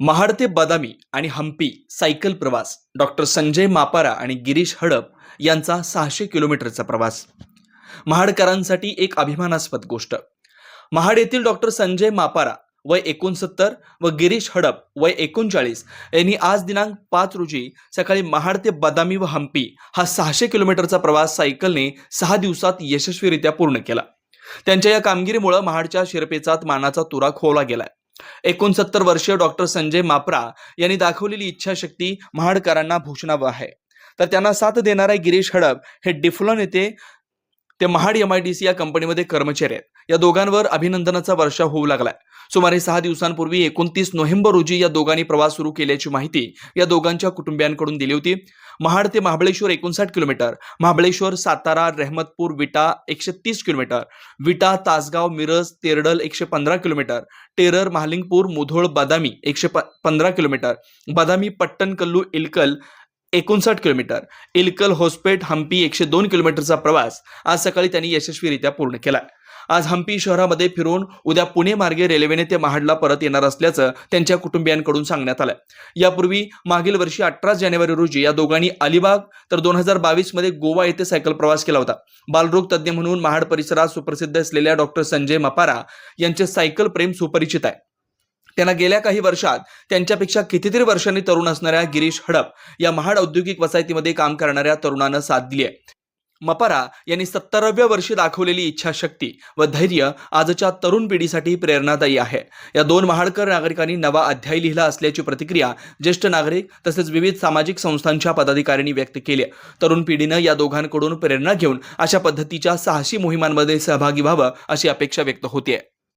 महाड ते बदामी आणि हम्पी सायकल प्रवास. डॉक्टर संजय मापारा आणि गिरीश हडप यांचा सहाशे किलोमीटरचा प्रवास. महाडकरांसाठी एक अभिमानास्पद गोष्ट. महाड येथील डॉक्टर संजय मापारा वय एकोणसत्तर व गिरीश हडप वय एकोणचाळीस यांनी आज दिनांक पाच रोजी सकाळी महाड ते बदामी व हम्पी हा सहाशे किलोमीटरचा प्रवास सायकलने सहा दिवसात यशस्वीरित्या पूर्ण केला. त्यांच्या या कामगिरीमुळे महाडच्या शिरपेचात मानाचा तुरा खोवला गेलाय. एकोणसत्तर वर्षीय डॉक्टर संजय मापरा यांनी दाखवलेली इच्छाशक्ती महाडकरांना भूषणावं आहे. तर त्यांना साथ देणारे गिरीश हडप हे डिफलॉन येथे ते Mahad M I D C या कंपनीमध्ये कर्मचारी आहेत. या दोघांवर अभिनंदनाचा वर्षा होऊ लागलाय. सुमारे सहा दिवसांपूर्वी एकोणतीस नोव्हेंबर रोजी या दोघांनी प्रवास सुरू केल्याची माहिती या दोघांच्या कुटुंबियांकडून दिली होती. महाड ते महाबळेश्वर एकोणसाठ किलोमीटर महाबळेश्वर सातारा रहमतपूर विटा एकशे तीस किलोमीटर विटा तासगाव मिरज तेरडल एकशे पंधरा किलोमीटर टेरर महालिंगपूर मुधोळ बदामी एकशे पंधरा किलोमीटर बदामी पट्टणकल्लू इलकल एकोणसाठ किलोमीटर. इलकल होसपेट हम्पी एकशे दोन किलोमीटरचा प्रवास आज सकाळी त्यांनी यशस्वीरित्या पूर्ण केला. आज हम्पी शहरामध्ये फिरून उद्या पुणे मार्गे रेल्वेने ते महाडला परत येणार असल्याचं त्यांच्या कुटुंबियांकडून सांगण्यात आलं यापूर्वी मागील वर्षी अठरा जानेवारी रोजी या दोघांनी अलिबाग तर दोन हजार बावीसमध्ये गोवा येथे सायकल प्रवास केला होता. बालरोग तज्ज्ञ म्हणून महाड परिसरात सुप्रसिद्ध असलेल्या डॉक्टर संजय मपारा यांचे सायकल प्रेम सुपरिचित आहे. त्यांना गेल्या काही वर्षात त्यांच्यापेक्षा कितीतरी वर्षांनी तरुण असणाऱ्या गिरीश हडप या महाड औद्योगिक वसाहतीमध्ये काम करणाऱ्या तरुणानं साथ दिली आहे. मपारा यांनी सत्तराव्या वर्षी दाखवलेली इच्छाशक्ती व धैर्य आजच्या तरुण पिढीसाठी प्रेरणादायी आहे. या दोन महाडकर नागरिकांनी नवा अध्याय लिहिला असल्याची प्रतिक्रिया ज्येष्ठ नागरिक तसेच विविध सामाजिक संस्थांच्या पदाधिकाऱ्यांनी व्यक्त केली आहे. तरुण पिढीनं या दोघांकडून प्रेरणा घेऊन अशा पद्धतीच्या साहसी मोहिमांमध्ये सहभागी व्हावं अशी अपेक्षा व्यक्त होतीये.